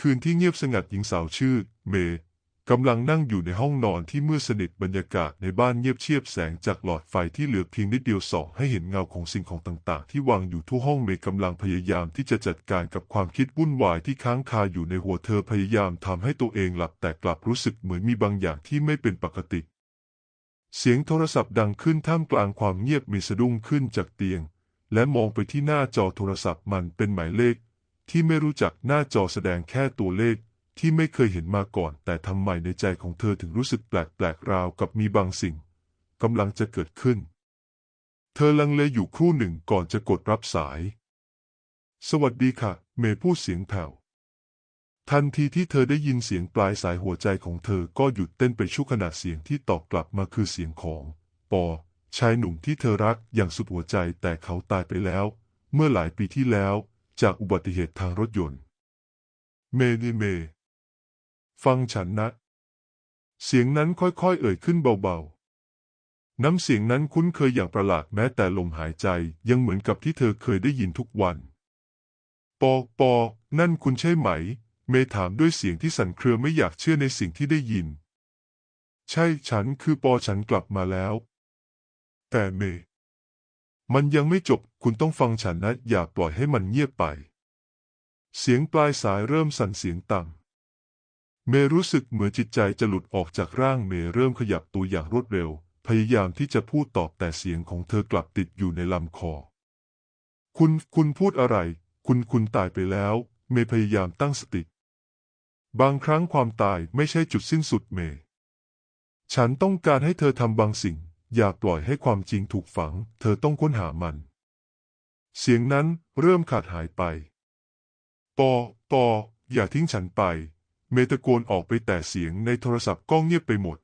คืนที่เงียบสงัดหญิงสาวชื่อ เมย์กำลังนั่งอยู่ในห้องนอนที่มืดสนิทบรรยากาศในบ้านเงียบเชียบแสงจากหลอดไฟที่เหลือเพียงนิดเดียวส่องให้เห็นเงาของสิ่งของต่างๆ ที่วางอยู่ทั่วห้องเมย์กำลังพยายามที่จะจัดการกับความคิดวุ่นวายที่ค้างคาอยู่ในหัวเธอพยายามทำให้ตัวเองหลับแต่กลับรู้สึกเหมือนมีบางอย่างที่ไม่เป็นปกติ เสียงโทรศัพท์ดังขึ้นท่ามกลางความเงียบมีสะดุ้งขึ้นจากเตียง และมองไปที่หน้าจอโทรศัพท์มันเป็นหมายเลข ที่ไม่รู้จักหน้าจอแสดงแค่ตัวเลขที่ไม่เคยเห็นมาก่อน แต่ทำไมในใจของเธอถึงรู้สึกแปลกๆราวกับมีบางสิ่งกำลังจะเกิดขึ้น เธอลังเลอยู่ครู่หนึ่งก่อนจะกดรับสาย สวัสดีค่ะ เมย์พูดเสียงแผ่วทันทีที่เธอได้ยินเสียงปลายสายหัวใจของเธอก็หยุดเต้นไปชั่วขณะเสียงที่ตอบกลับมาคือเสียงของ ปอ ชายหนุ่มที่เธอรักอย่างสุดหัวใจแต่เขาตายไปแล้ว เมื่อหลายปีที่แล้ว จากอุบัติเหตุทางรถยนต์ เมนี่เม ฟังฉันนะ เสียงนั้นค่อยๆ เอ่ยขึ้นเบาๆ น้ำเสียงนั้นคุ้นเคยอย่างประหลาดแม้แต่ลมหายใจยังเหมือนกับที่เธอเคยได้ยินทุกวัน ปอปอนั่นคุณใช่ไหม เมถามด้วยเสียงที่สั่นเครือไม่อยากเชื่อในสิ่งที่ได้ยิน ใช่ฉันคือปอฉันกลับมาแล้ว แต่เม มันยังไม่จบคุณต้องฟังฉันนะอย่าปล่อยให้มันเงียบไป เสียงปลายสายเริ่มสั่นเสียงต่ำเมรู้สึกเหมือนจิตใจจะหลุดออกจากร่างเมเริ่มขยับตัวอย่างรวดเร็ว พยายามที่จะพูดตอบแต่เสียงของเธอกลับติดอยู่ในลำคอ คุณคุณพูดอะไร คุณคุณตายไปแล้ว เมพยายามตั้งสติ บางครั้งความตายไม่ใช่จุดสิ้นสุดเม ฉันต้องการให้เธอทำบางสิ่ง อย่าปล่อยให้ความจริงถูกฝัง เธอต้องค้นหามัน เสียงนั้นเริ่มขาดหายไป ปอ ปอ อย่าทิ้งฉันไป เมตะโกนออกไปแต่เสียงในโทรศัพท์ก็เงียบไปหมด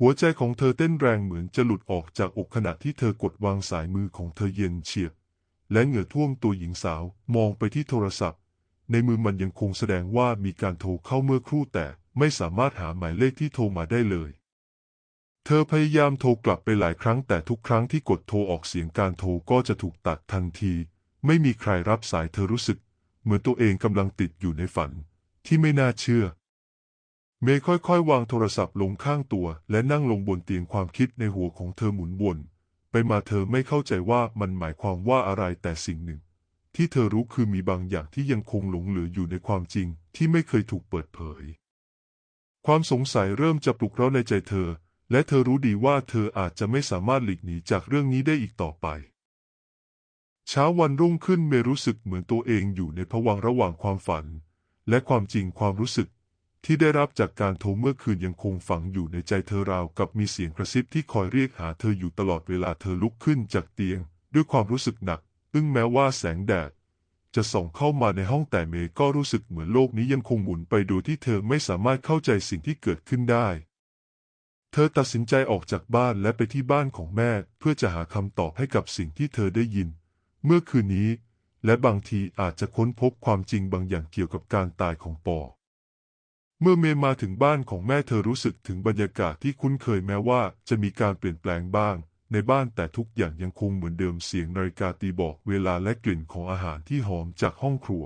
หัวใจของเธอเต้นแรงเหมือนจะหลุดออกจากอกขณะที่เธอกดวางสายมือของเธอเย็นเฉียบ และเหงื่อท่วมตัวหญิงสาวมองไปที่โทรศัพท์ ในมือมันยังคงแสดงว่ามีการโทรเข้าเมื่อครู่แต่ไม่สามารถหาหมายเลขที่โทรมาได้เลย เธอพยายามโทรกลับไปหลายครั้งแต่ทุกครั้งที่กดโทรออกเสียงการโทรก็จะถูกตัดทันที ไม่มีใครรับสายเธอรู้สึก เหมือนตัวเองกำลังติดอยู่ในฝัน ที่ไม่น่าเชื่อ เมย์ค่อยๆ วางโทรศัพท์ลงข้างตัว และนั่งลงบนเตียงความคิดในหัวของเธอหมุนวนไปมาเธอไม่เข้าใจว่ามันหมายความว่าอะไรแต่สิ่งหนึ่ง ที่เธอรู้คือมีบางอย่างที่ยังคงหลงเหลืออยู่ในความจริงที่ไม่เคยถูกเปิดเผย ความสงสัยเริ่มจะปลุกเร้าในใจเธอ และเธอรู้ดีว่าเธออาจจะไม่สามารถหลีกหนีจากเรื่องนี้ได้อีกต่อไป เช้าวันรุ่งขึ้นเมรู้สึกเหมือนตัวเองอยู่ในภวังระหว่างความฝัน และความจริงความรู้สึกที่ได้รับจากการโทรเมื่อคืนยังคงฝังอยู่ในใจเธอราวกับมีเสียงกระซิบที่คอยเรียกหาเธออยู่ตลอดเวลาเธอลุกขึ้นจากเตียง ด้วยความรู้สึกหนัก อึ้งแม้ว่าแสงแดด จะส่องเข้ามาในห้องแต่เมย์ก็รู้สึกเหมือนโลกนี้ยังคงหมุนไปโดยที่เธอไม่สามารถเข้าใจสิ่งที่เกิดขึ้นได้ ธอตัดสินใจออกจากบ้านและไปที่บ้านของแม่ เพื่อจะหาคำตอบให้กับสิ่งที่เธอได้ยิน เมื่อคืนนี้ และบางทีอาจจะค้นพบความจริงบางอย่างเกี่ยวกับการตายของปอ เมื่อเมย์มาถึงบ้านของแม่เธอรู้สึกถึงบรรยากาศที่คุ้นเคยแม้ว่าจะมีการเปลี่ยนแปลงบ้าง ในบ้านแต่ทุกอย่างยังคงเหมือนเดิมเสียงนาฬิกาตีบอกเวลาและกลิ่นของอาหารที่หอมจากห้องครัว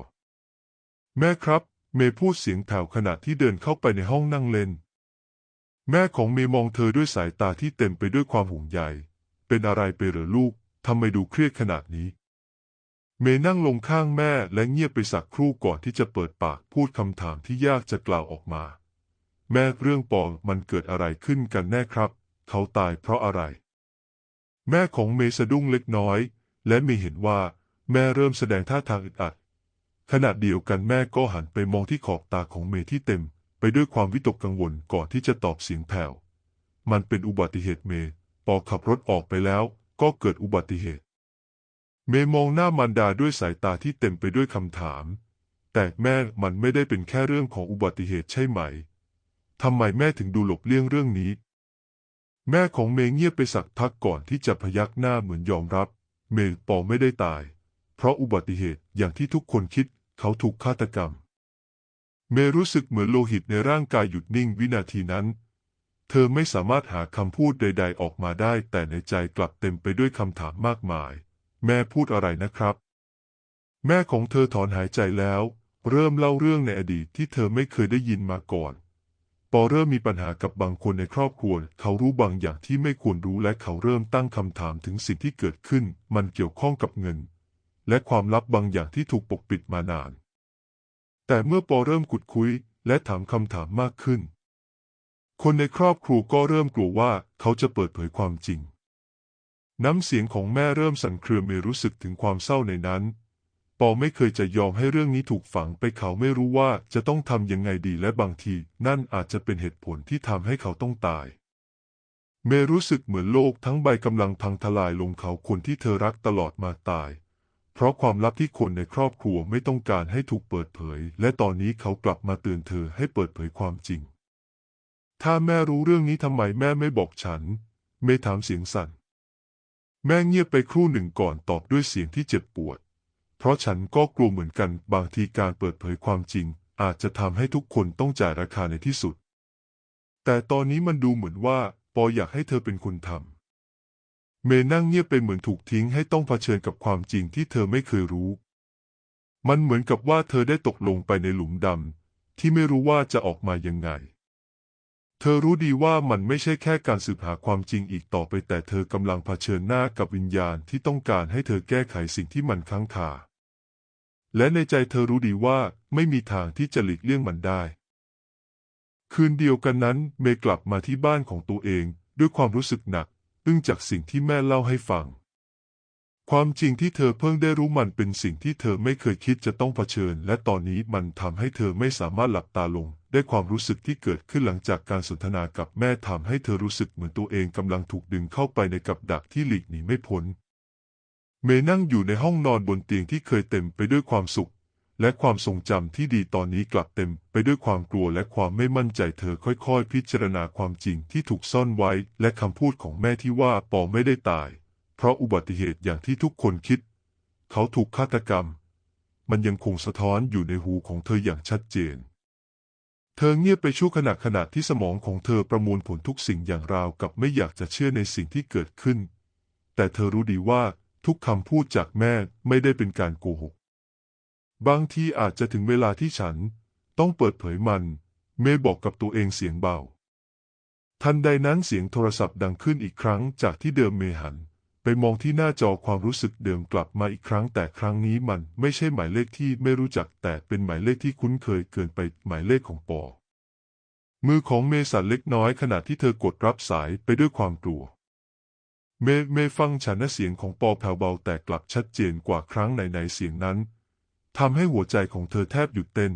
แม่ครับ เมย์พูดเสียงแผวขณะที่เดินเข้าไปในห้องนั่งเล่น แม่ของเมย์มองเธอด้วยสายตาที่เต็มไปด้วยความห่วงใย เป็นอะไรไปหรือลูก ทำไมดูเครียดขนาดนี้ เมย์นั่งลงข้างแม่และเงียบไปสักครู่ก่อนที่จะเปิดปากพูดคำถามที่ยากจะกล่าวออกมา แม่เรื่องปองมันเกิดอะไรขึ้นกันแน่ครับ เขาตายเพราะอะไร แม่ของเมย์สะดุ้งเล็กน้อย และเมย์เห็นว่าแม่เริ่มแสดงท่าทางอึดอัดขณะเดียวกันแม่ก็หันไปมองที่ขอบตาของเมย์ที่เต็ม ไปด้วยความวิตกกังวลก่อนที่จะตอบเสียงแผ่ว มันเป็นอุบัติเหตุเมย์ปอขับรถออกไปแล้ว ก็เกิดอุบัติเหตุ เมย์มองหน้ามารดาด้วยสายตาที่เต็มไปด้วยคำถาม แต่แม่มันไม่ได้เป็นแค่เรื่องของอุบัติเหตุใช่ไหม ทำไมแม่ถึงดูหลบเลี่ยงเรื่องนี้ แม่ของเมย์เงียบไปสักพักก่อนที่จะพยักหน้าเหมือนยอมรับ เมย์ปอไม่ได้ตาย เพราะอุบัติเหตุอย่างที่ทุกคนคิดเขาถูกฆาตกรรม เมรู้สึกเหมือนโลหิตในร่างกายหยุดนิ่งวินาทีนั้น เธอไม่สามารถหาคำพูดใด ๆ ออกมาได้ แต่ในใจกลับเต็มไปด้วยคำถามมากมาย แม่พูดอะไรนะครับ แม่ของเธอถอนหายใจแล้ว เริ่มเล่าเรื่องในอดีตที่เธอไม่เคยได้ยินมาก่อน ปอเริ่มมีปัญหากับบางคนในครอบครัว เขารู้บางอย่างที่ไม่ควรรู้และเขาเริ่มตั้งคำถามถึงสิ่งที่เกิดขึ้น มันเกี่ยวข้องกับเงิน และความลับบางอย่างที่ถูกปกปิดมานาน แต่เมื่อปอเริ่มขุดคุยและถามคำถามมากขึ้น คนในครอบครัวก็เริ่มกลัวว่าเขาจะเปิดเผยความจริง น้ำเสียงของแม่เริ่มสั่นเครือเมรู้สึกถึงความเศร้าในนั้น ปอไม่เคยจะยอมให้เรื่องนี้ถูกฝังไปเขาไม่รู้ว่าจะต้องทำยังไงดีและบางที นั่นอาจจะเป็นเหตุผลที่ทำให้เขาต้องตาย เมรู้สึกเหมือนโลกทั้งใบกำลังพังทลายลงเขาคนที่เธอรักตลอดมาตาย เพราะความลับที่คนในครอบครัวไม่ต้องการให้ถูกเปิดเผย และตอนนี้เขากลับมาเตือนเธอให้เปิดเผยความจริง ถ้าแม่รู้เรื่องนี้ทำไมแม่ไม่บอกฉัน เมถามเสียงสั่น แม่เงียบไปครู่หนึ่งก่อนตอบด้วยเสียงที่เจ็บปวด เพราะฉันก็กลัวเหมือนกันบางทีการเปิดเผยความจริง อาจจะทำให้ทุกคนต้องจ่ายราคาในที่สุด แต่ตอนนี้มันดูเหมือนว่า ปออยากให้เธอเป็นคนทำ เมย์นั่งเงียบไปเหมือนถูกทิ้งให้ต้องเผชิญกับความจริงที่เธอไม่เคยรู้ มันเหมือนกับว่าเธอได้ตกลงไปในหลุมดำที่ไม่รู้ว่าจะออกมายังไง เธอรู้ดีว่ามันไม่ใช่แค่การสืบหาความจริงอีกต่อไป แต่เธอกำลังเผชิญหน้ากับวิญญาณที่ต้องการให้เธอแก้ไขสิ่งที่มันค้างคา และในใจเธอรู้ดีว่าไม่มีทางที่จะหลีกเลี่ยงมันได้ คืนเดียวกันนั้น เมย์กลับมาที่บ้านของตัวเองด้วยความรู้สึกหนัก อึ้งจากสิ่งที่แม่เล่าให้ฟัง ความจริงที่เธอเพิ่งได้รู้มันเป็นสิ่งที่เธอไม่เคยคิดจะต้องเผชิญ และตอนนี้มันทำให้เธอไม่สามารถหลับตาลง ได้ความรู้สึกที่เกิดขึ้นหลังจากการสนทนากับแม่ทำให้เธอรู้สึกเหมือนตัวเองกำลังถูกดึงเข้าไปในกับดักที่หลีกหนีไม่พ้น เมย์นั่งอยู่ในห้องนอนบนเตียงที่เคยเต็มไปด้วยความสุข และความทรงจำที่ดีตอนนี้กลับเต็มไปด้วยความกลัวและความไม่มั่นใจเธอค่อยๆ พิจารณาความจริงที่ถูกซ่อนไว้ และคำพูดของแม่ที่ว่าปอไม่ได้ตาย เพราะอุบัติเหตุอย่างที่ทุกคนคิด เขาถูกฆาตกรรม มันยังคงสะท้อนอยู่ในหูของเธออย่างชัดเจน เธอเงียบไปชั่วขณะขณะที่สมองของเธอประมวลผลทุกสิ่งอย่างราวกับไม่อยากจะเชื่อในสิ่งที่เกิดขึ้น แต่เธอรู้ดีว่าทุกคำพูดจากแม่ไม่ได้เป็นการโกหก บางทีอาจจะถึงเวลาที่ฉันต้องเปิดเผยมัน เมย์บอกกับตัวเองเสียงเบา ทันใดนั้นเสียงโทรศัพท์ดังขึ้นอีกครั้งจากที่เดิมเมย์หัน ไปมองที่หน้าจอความรู้สึกเดิมกลับมาอีกครั้งแต่ครั้งนี้มันไม่ใช่หมายเลขที่ไม่รู้จักแต่เป็นหมายเลขที่คุ้นเคยเกินไปหมายเลขของปอ มือของเมย์สั่นเล็กน้อยขณะที่เธอกดรับสายไปด้วยความกลัวเมย์เมย์ฟังฉันนะเสียงของปอแผ่วเบาแต่กลับชัดเจนกว่าครั้งไหนๆเสียงนั้น ทำให้หัวใจของเธอแทบหยุดเต้น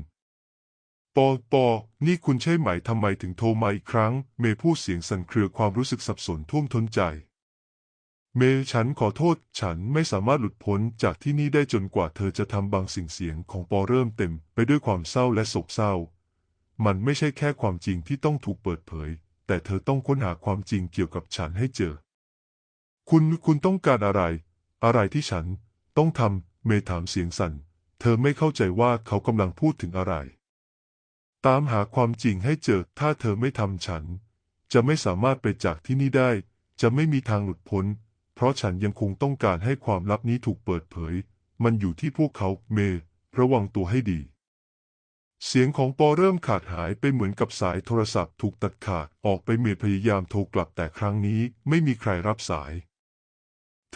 ปอ ปอ นี่คุณใช่ไหมทำไมถึงโทรมาอีกครั้ง เมย์พูดเสียงสั่นเครือความรู้สึกสับสนท่วมท้นใจ เมย์ฉันขอโทษ ฉันไม่สามารถหลุดพ้นจากที่นี่ได้จนกว่าเธอจะทำบางสิ่งเสียงของปอเริ่มเต็ม ไปด้วยความเศร้าและโศกเศร้า มันไม่ใช่แค่ความจริงที่ต้องถูกเปิดเผย แต่เธอต้องค้นหาความจริงเกี่ยวกับฉันให้เจอ คุณคุณต้องการอะไร อะไรที่ฉันต้องทำเมย์ถามเสียงสั่น ธอไม่เข้าใจว่าเขากำลังพูดถึงอะไร ตามหาความจริงให้เจอ ถ้าเธอไม่ทำฉัน จะไม่สามารถไปจากที่นี่ได้ จะไม่มีทางหลุดพ้น เพราะฉันยังคงต้องการให้ความลับนี้ถูกเปิดเผย มันอยู่ที่พวกเขา เม ระวังตัวให้ดี เสียงของปอเริ่มขาดหายไปเหมือนกับสายโทรศัพท์ถูกตัดขาดออกไปเมพยายามโทรกลับแต่ครั้งนี้ไม่มีใครรับสาย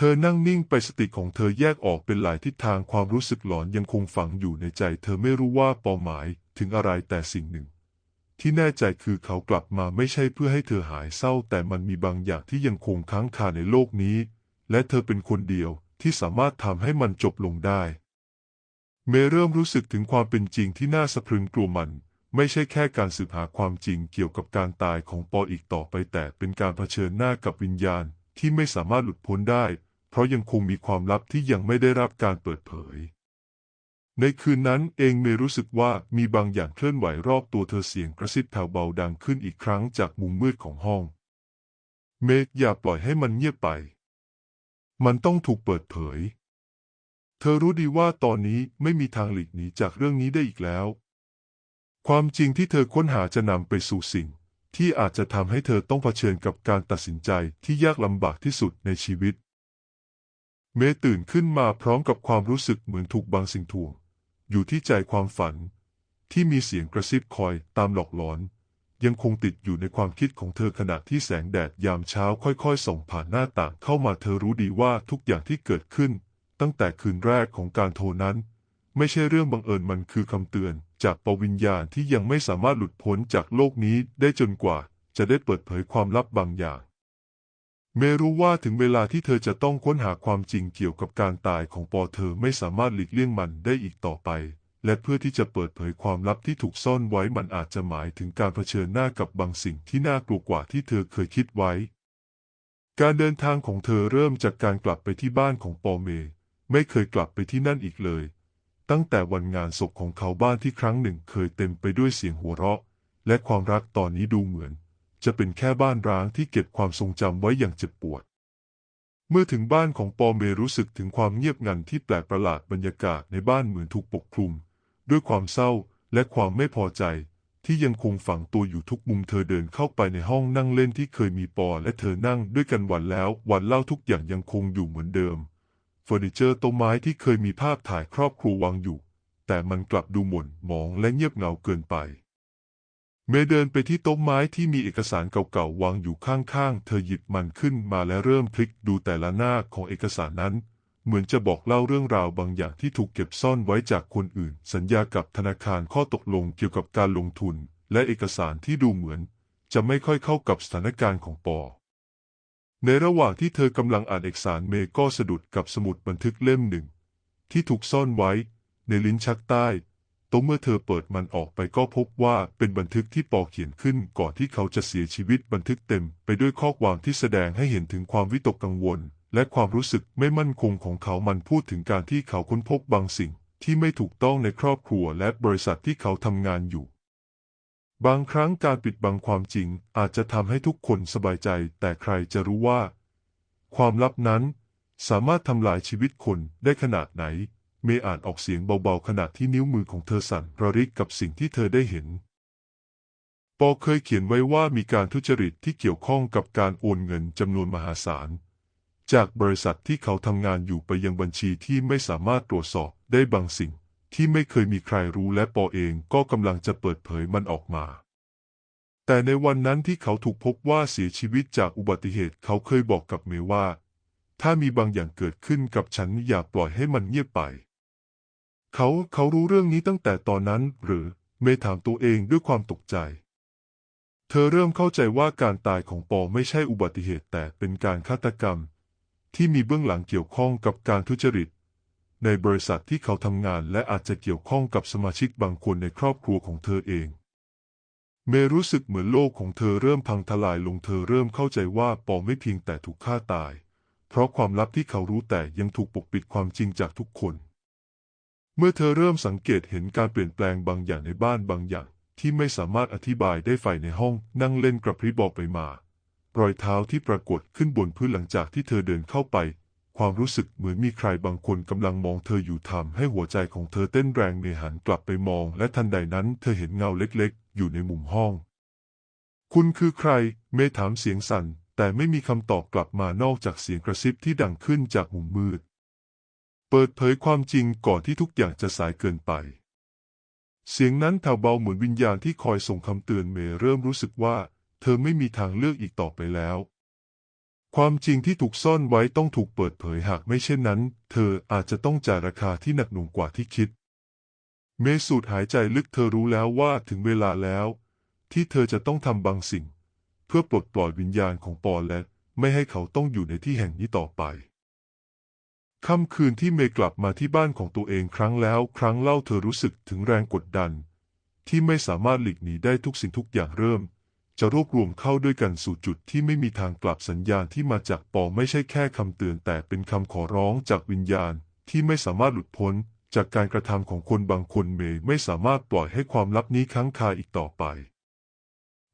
เธอนั่งนิ่งไปสติของเธอแยกออกเป็นหลายทิศทางความรู้สึกหลอนยังคงฝังอยู่ในใจ เธอไม่รู้ว่าเป้าหมายถึงอะไรแต่สิ่งหนึ่ง ที่แน่ใจคือเขากลับมาไม่ใช่เพื่อให้เธอหายเศร้า แต่มันมีบางอย่างที่ยังคงค้างคาในโลกนี้ และเธอเป็นคนเดียวที่สามารถทำให้มันจบลงได้ เมย์เริ่มรู้สึกถึงความเป็นจริงที่น่าสะพรึงกลัวมัน ไม่ใช่แค่การสืบหาความจริงเกี่ยวกับการตายของปออีกต่อไปแต่เป็นการเผชิญหน้ากับวิญญาณที่ไม่สามารถหลุดพ้นได้ ราะยังคงมีความลับที่ยังไม่ได้รับการเปิดเผย ในคืนนั้นเองเมรู้สึกว่ามีบางอย่างเคลื่อนไหวรอบตัวเธอเสียงกระซิบแผ่วเบาดังขึ้นอีกครั้งจากมุมมืดของห้อง เมย์อย่าปล่อยให้มันเงียบไป มันต้องถูกเปิดเผย เธอรู้ดีว่าตอนนี้ไม่มีทางหลีกหนีจากเรื่องนี้ได้อีกแล้ว ความจริงที่เธอค้นหาจะนำไปสู่สิ่งที่อาจจะทำให้เธอต้องเผชิญกับการตัดสินใจที่ยากลำบากที่สุดในชีวิต เมย์ตื่นขึ้นมาพร้อมกับความรู้สึกเหมือนถูกบางสิ่งถ่วง อยู่ที่ใจความฝัน ที่มีเสียงกระซิบคอยตามหลอกหลอน ยังคงติดอยู่ในความคิดของเธอขณะที่แสงแดดยามเช้าค่อยๆ ส่องผ่านหน้าต่างเข้ามาเธอรู้ดีว่าทุกอย่างที่เกิดขึ้น ตั้งแต่คืนแรกของการโทรนั้น ไม่ใช่เรื่องบังเอิญมันคือคำเตือน จากปวิญญาณที่ยังไม่สามารถหลุดพ้นจากโลกนี้ได้จนกว่า จะได้เปิดเผยความลับบางอย่าง เมรู้ว่าถึงเวลาที่เธอจะต้องค้นหาความจริงเกี่ยวกับการตายของปอเธอไม่สามารถหลีกเลี่ยงมันได้อีกต่อไป และเพื่อที่จะเปิดเผยความลับที่ถูกซ่อนไว้มันอาจจะหมายถึงการเผชิญหน้ากับบางสิ่งที่น่ากลัวกว่าที่เธอเคยคิดไว้ การเดินทางของเธอเริ่มจากการกลับไปที่บ้านของปอเม ไม่เคยกลับไปที่นั่นอีกเลย ตั้งแต่วันงานศพของเขาบ้านที่ครั้งหนึ่งเคยเต็มไปด้วยเสียงหัวเราะ และความรักตอนนี้ดูเหมือน จะเป็นแค่บ้านร้างที่เก็บความทรงจำไว้อย่างเจ็บปวด เมื่อถึงบ้านของปอเมรู้สึกถึงความเงียบงันที่แปลกประหลาดบรรยากาศในบ้านเหมือนถูกปกคลุม ด้วยความเศร้าและความไม่พอใจ ที่ยังคงฝังตัวอยู่ทุกมุมเธอเดินเข้าไปในห้องนั่งเล่นที่เคยมีปอและเธอนั่งด้วยกันวันแล้ว วันเล่าทุกอย่างยังคงอยู่เหมือนเดิมเฟอร์นิเจอร์โต๊ะไม้ที่เคยมีภาพถ่ายครอบครัววางอยู่ แต่มันกลับดูหม่นหมองและเงียบเหงาเกินไป เมย์เดินไปที่โต๊ะไม้ที่มีเอกสารเก่าๆวางอยู่ข้างๆ เธอหยิบมันขึ้นมาและเริ่มพลิกดูแต่ละหน้าของเอกสารนั้น เหมือนจะบอกเล่าเรื่องราวบางอย่างที่ถูกเก็บซ่อนไว้จากคนอื่น สัญญากับธนาคารข้อตกลงเกี่ยวกับการลงทุน และเอกสารที่ดูเหมือน จะไม่ค่อยเข้ากับสถานการณ์ของปอ ในระหว่างที่เธอกำลังอ่านเอกสารเมย์ก็สะดุดกับสมุดบันทึกเล่มหนึ่ง ที่ถูกซ่อนไว้ ในลิ้นชักใต้ ตะเมื่อเธอเปิดมันออกไปก็พบว่าเป็นบันทึกที่ปอเขียนขึ้นก่อนที่เขาจะเสียชีวิตบันทึกเต็มไปด้วยข้อความที่แสดงให้เห็นถึงความวิตกกังวล และความรู้สึกไม่มั่นคงของเขามันพูดถึงการที่เขาค้นพบบางสิ่ง ที่ไม่ถูกต้องในครอบครัวและบริษัทที่เขาทำงานอยู่ บางครั้งการปิดบังความจริงอาจจะทำให้ทุกคนสบายใจ แต่ใครจะรู้ว่า ความลับนั้น สามารถทำลายชีวิตคนได้ขนาดไหน เมย์อ่านออกเสียงเบาๆขณะที่นิ้วมือของเธอสั่นระริกกับสิ่งที่เธอได้เห็น ปอเคยเขียนไว้ว่ามีการทุจริตที่เกี่ยวข้องกับการโอนเงินจำนวนมหาศาล จากบริษัทที่เขาทำงานอยู่ไปยังบัญชีที่ไม่สามารถตรวจสอบได้บางสิ่ง ที่ไม่เคยมีใครรู้และปอเองก็กำลังจะเปิดเผยมันออกมาแต่ในวันนั้นที่เขาถูกพบว่าเสียชีวิตจากอุบัติเหตุเขาเคยบอกกับเมย์ว่า ถ้ามีบางอย่างเกิดขึ้นกับฉันอย่าปล่อยให้มันเงียบไป เขาเขารู้เรื่องนี้ตั้งแต่ตอนนั้นหรือ เมย์ถามตัวเองด้วยความตกใจ เธอเริ่มเข้าใจว่าการตายของปอไม่ใช่อุบัติเหตุแต่เป็นการฆาตกรรม ที่มีเบื้องหลังเกี่ยวข้องกับการทุจริต ในบริษัทที่เขาทำงานและอาจจะเกี่ยวข้องกับสมาชิกบางคนในครอบครัวของเธอเอง เมย์รู้สึกเหมือนโลกของเธอเริ่มพังทลายลงเธอเริ่มเข้าใจว่าปอไม่เพียงแต่ถูกฆ่าตาย เพราะความลับที่เขารู้แต่ยังถูกปกปิดความจริงจากทุกคน เมื่อเธอเริ่มสังเกตเห็นการเปลี่ยนแปลงบางอย่างในบ้านบางอย่าง ที่ไม่สามารถอธิบายได้ไฟในห้อง นั่งเล่นกระพริบบอกไปมารอยเท้าที่ปรากฏขึ้นบนพื้นหลังจากที่เธอเดินเข้าไป ความรู้สึกเหมือนมีใครบางคนกำลังมองเธออยู่ทำให้หัวใจของเธอเต้นแรงเมหันกลับไปมอง และทันใดนั้นเธอเห็นเงาเล็กๆ อยู่ในมุมห้อง คุณคือใคร เมย์ถามเสียงสั่น แต่ไม่มีคำตอบกลับมานอกจากเสียงกระซิบที่ดังขึ้นจากมุมมืด เปิดเผยความจริงก่อนที่ทุกอย่างจะสายเกินไป เสียงนั้นแผ่วเบาเหมือนวิญญาณที่คอยส่งคำเตือนเมย์เริ่มรู้สึกว่า เธอไม่มีทางเลือกอีกต่อไปแล้ว ความจริงที่ถูกซ่อนไว้ต้องถูกเปิดเผยหากไม่เช่นนั้น เธออาจจะต้องจ่ายราคาที่หนักหน่วงกว่าที่คิด เมย์สูดหายใจลึกเธอรู้แล้วว่าถึงเวลาแล้ว ที่เธอจะต้องทำบางสิ่ง เพื่อปลดปล่อยวิญญาณของปอและไม่ให้เขาต้องอยู่ในที่แห่งนี้ต่อไป ค่ำคืนที่เมย์กลับมาที่บ้านของตัวเองครั้งแล้วครั้งเล่าเธอรู้สึกถึงแรงกดดัน ที่ไม่สามารถหลีกหนีได้ทุกสิ่งทุกอย่างเริ่ม จะรวบรวมเข้าด้วยกันสู่จุดที่ไม่มีทางกลับสัญญาณที่มาจากปอไม่ใช่แค่คำเตือนแต่เป็นคำขอร้องจากวิญญาณที่ไม่สามารถหลุดพ้น จากการกระทำของคนบางคนเมย์ไม่สามารถปล่อยให้ความลับนี้ค้างคาอีกต่อไป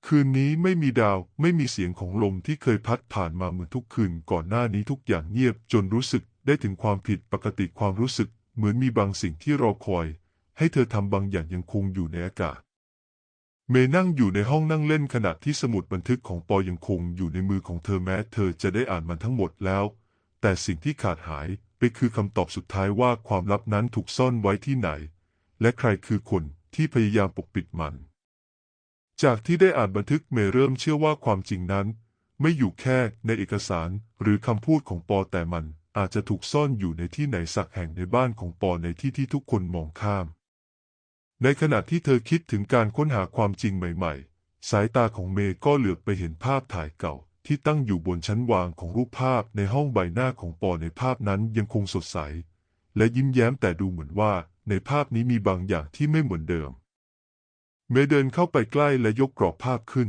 คืนนี้ไม่มีดาวไม่มีเสียงของลมที่เคยพัดผ่านมาเหมือนทุกคืนก่อนหน้านี้ทุกอย่างเงียบจนรู้สึก ได้ถึงความผิดปกติความรู้สึกเหมือนมีบางสิ่งที่รอคอย ให้เธอทำบางอย่างยังคงอยู่ในอากาศ เมย์นั่งอยู่ในห้องนั่งเล่นขณะที่สมุดบันทึกของปอยังคงอยู่ในมือของเธอแม้ เธอจะได้อ่านมันทั้งหมดแล้ว แต่สิ่งที่ขาดหายไปคือคำตอบสุดท้ายว่าความลับนั้นถูกซ่อนไว้ที่ไหน และใครคือคนที่พยายามปกปิดมัน จากที่ได้อ่านบันทึกเมย์เริ่มเชื่อว่าความจริงนั้น ไม่อยู่แค่ในเอกสารหรือคำพูดของปอแต่มัน อาจจะถูกซ่อนอยู่ในที่ไหนสักแห่งในบ้านของปอในที่ที่ทุกคนมองข้าม ในขณะที่เธอคิดถึงการค้นหาความจริงใหม่ๆ สายตาของเมย์ก็เหลือบไปเห็นภาพถ่ายเก่า ที่ตั้งอยู่บนชั้นวางของรูปภาพในห้องใบหน้าของปอในภาพนั้นยังคงสดใส และยิ้มแย้มแต่ดูเหมือนว่าในภาพนี้มีบางอย่างที่ไม่เหมือนเดิม เมย์เดินเข้าไปใกล้และยกกรอบภาพขึ้น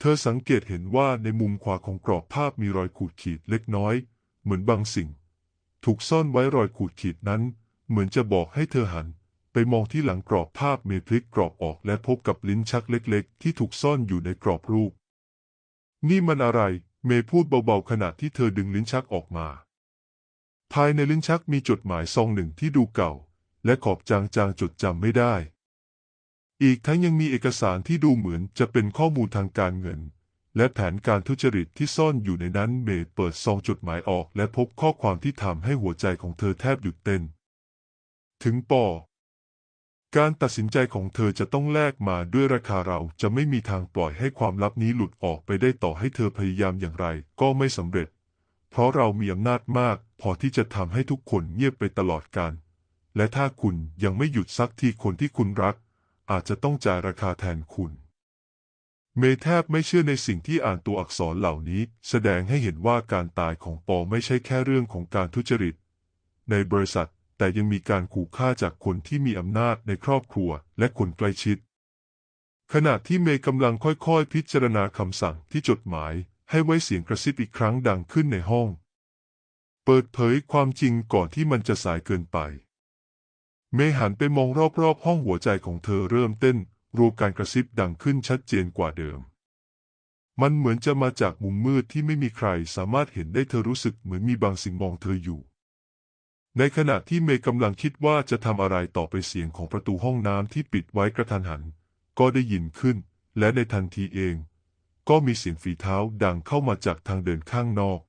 เธอสังเกตเห็นว่าในมุมขวาของกรอบภาพมีรอยขูดขีดเล็กน้อย เหมือนบางสิ่ง ถูกซ่อนไว้รอยขูดขีดนั้น เหมือนจะบอกให้เธอหัน ไปมองที่หลังกรอบภาพเมพลิกกรอบออกและพบกับลิ้นชักเล็กๆ ที่ถูกซ่อนอยู่ในกรอบรูป นี่มันอะไร เมย์พูดเบาๆขณะที่เธอดึงลิ้นชักออกมา ภายในลิ้นชักมีจดหมายซองหนึ่งที่ดูเก่า และขอบจางๆจดจำไม่ได้ อีกทั้งยังมีเอกสารที่ดูเหมือนจะเป็นข้อมูลทางการเงิน และแผนการทุจริตที่ซ่อนอยู่ในนั้นเมย์เปิดซองจดหมายออก และพบข้อความที่ทำให้หัวใจของเธอแทบหยุดเต้น ถึงปอ การตัดสินใจของเธอจะต้องแลกมาด้วยราคาเราจะไม่มีทางปล่อยให้ความลับนี้หลุดออกไปได้ต่อให้เธอพยายามอย่างไร ก็ไม่สำเร็จ เพราะเรามีอำนาจมาก พอที่จะทำให้ทุกคนเงียบไปตลอดกาลและถ้าคุณยังไม่หยุดสักทีคนที่คุณรัก อาจจะต้องจ่ายราคาแทนคุณ เมย์แทบไม่เชื่อในสิ่งที่อ่านตัวอักษรเหล่านี้ แสดงให้เห็นว่าการตายของปอไม่ใช่แค่เรื่องของการทุจริต ในบริษัท แต่ยังมีการขู่ฆ่าจากคนที่มีอำนาจในครอบครัว และคนใกล้ชิด ขณะที่เมย์กำลังค่อยๆ พิจารณาคำสั่งที่จดหมาย ให้ไว้เสียงกระซิบอีกครั้งดังขึ้นในห้อง เปิดเผยความจริงก่อนที่มันจะสายเกินไป เมย์หันไปมองรอบๆ ห้องหัวใจของเธอเริ่มเต้น รูการกระซิบดังขึ้นชัดเจนกว่าเดิม มันเหมือนจะมาจากมุมมืดที่ไม่มีใครสามารถเห็นได้เธอรู้สึกเหมือนมีบางสิ่งมองเธออยู่ ในขณะที่เมย์กำลังคิดว่าจะทำอะไรต่อไปเสียงของประตูห้องน้ำที่ปิดไว้กระทันหัน ก็ได้ยินขึ้น และในทันทีเอง ก็มีเสียงฝีเท้าดังเข้ามาจากทางเดินข้างนอก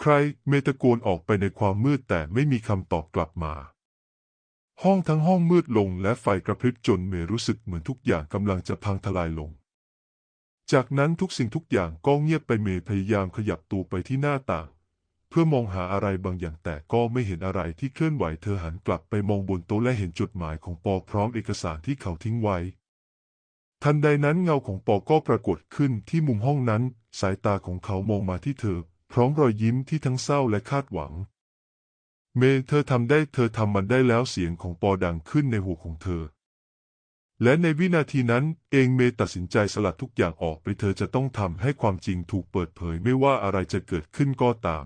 ใครเมย์ตะโกนออกไปในความมืดแต่ไม่มีคำตอบกลับมา ห้องทั้งห้องมืดลงและไฟกระพริบจนเมย์รู้สึกเหมือนทุกอย่างกำลังจะพังทลายลง จากนั้นทุกสิ่งทุกอย่างก็เงียบไปเมย์พยายามขยับตัวไปที่หน้าต่าง เพื่อมองหาอะไรบางอย่างแต่ก็ไม่เห็นอะไรที่เคลื่อนไหวเธอหันกลับไปมองบนโต๊ะและเห็นจดหมายของปอพร้อมเอกสารที่เขาทิ้งไว้ ทันใดนั้นเงาของปอก็ปรากฏขึ้นที่มุมห้องนั้น สายตาของเขามองมาที่เธอ พร้อมรอยยิ้มที่ทั้งเศร้าและคาดหวัง เมย์เธอทำได้เธอทำมันได้แล้วเสียงของปอดังขึ้นในหูของเธอ และในวินาทีนั้นเองเมย์ตัดสินใจสลัดทุกอย่างออกไปเธอจะต้องทำให้ความจริงถูกเปิดเผยไม่ว่าอะไรจะเกิดขึ้นก็ตาม